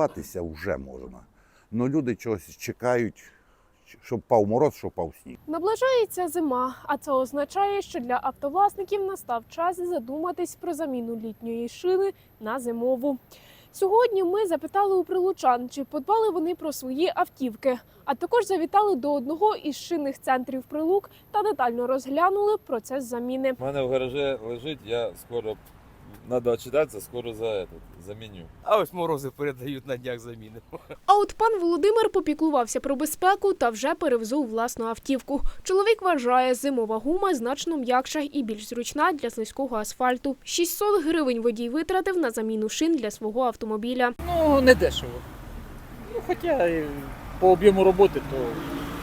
Ховатися вже можна. але люди чогось чекають, щоб пав мороз, щоб пав сніг. Наближається зима, а це означає, що для автовласників настав час задуматись про заміну літньої шини на зимову. Сьогодні ми запитали у прилучан, чи подбали вони про свої автівки, а також завітали до одного із шинних центрів прилук та детально розглянули процес заміни. У мене в гаражі лежить, я скоро надо отчитаться, скоро за этот, заменю. А ось морози передають на днях заміни. А от пан Володимир попіклувався про безпеку та вже перевзув власну автівку. Чоловік вважає, зимова гума значно м'якша і більш зручна для слизького асфальту. 600 гривень водій витратив на заміну шин для свого автомобіля. Ну, не дешево. Ну, хоча і по об'єму роботи, то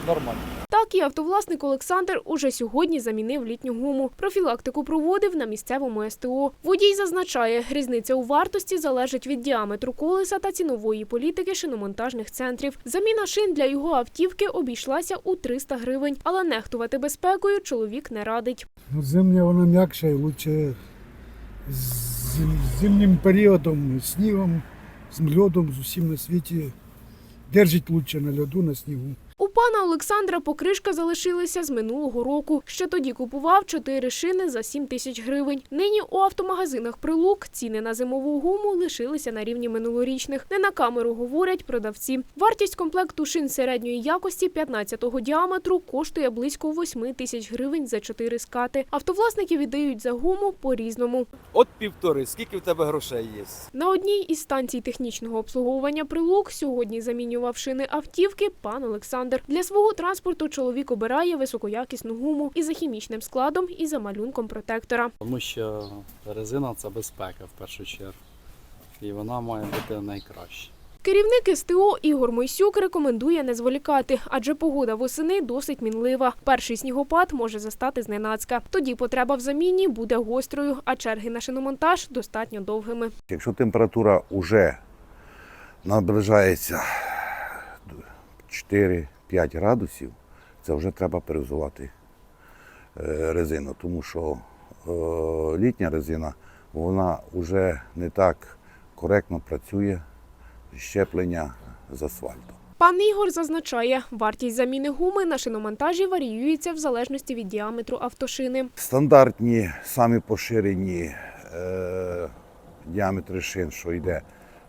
нормально. Так і автовласник Олександр уже сьогодні замінив літню гуму. Профілактику проводив на місцевому СТО. Водій зазначає, різниця у вартості залежить від діаметру колеса та цінової політики шиномонтажних центрів. Заміна шин для його автівки обійшлася у 300 гривень, але нехтувати безпекою чоловік не радить. Ну, зимня вона м'якша і лучше з зимнім періодом, снігом, з льодом, з усім на світі. Держить лучше на льоду, на снігу. Пана Олександра покришка залишилася з минулого року. Ще тоді купував чотири шини за 7 тисяч гривень. Нині у автомагазинах прилук ціни на зимову гуму лишилися на рівні минулорічних. Не на камеру говорять продавці. Вартість комплекту шин середньої якості 15-го діаметру коштує близько 8 тисяч гривень за чотири скати. Автовласники віддають за гуму по-різному. От півтори, скільки в тебе грошей є? На одній із станцій технічного обслуговування прилук сьогодні замінював шини автівки пан Олександр. Для свого транспорту чоловік обирає високоякісну гуму і за хімічним складом, і за малюнком протектора. Тому що резина це безпека в першу чергу, і вона має бути найкраща. Керівник СТО Ігор Мойсюк рекомендує не зволікати, адже погода восени досить мінлива. Перший снігопад може застати зненацька. Тоді потреба в заміні буде гострою, а черги на шиномонтаж достатньо довгими. Якщо температура вже наближається 4 5 градусів, це вже треба перевзувати е, резину, тому що е, літня резина вона вже не так коректно працює щеплення з асфальту. Пан Ігор зазначає, вартість заміни гуми на шиномонтажі варіюється в залежності від діаметру автошини. Стандартні самі поширені е, діаметри шин, що йде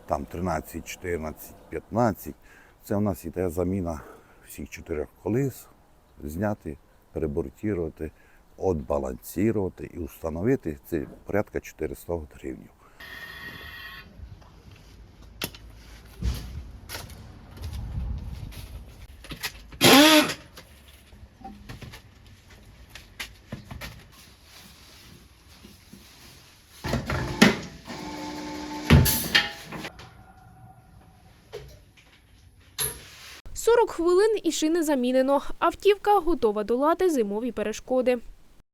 там 13, 14, 15, це у нас йде заміна всіх чотирьох колес, зняти, перебортувати, отбалансувати і встановити це порядка 400 гривень. – 40 хвилин і шини замінено. Автівка готова долати зимові перешкоди.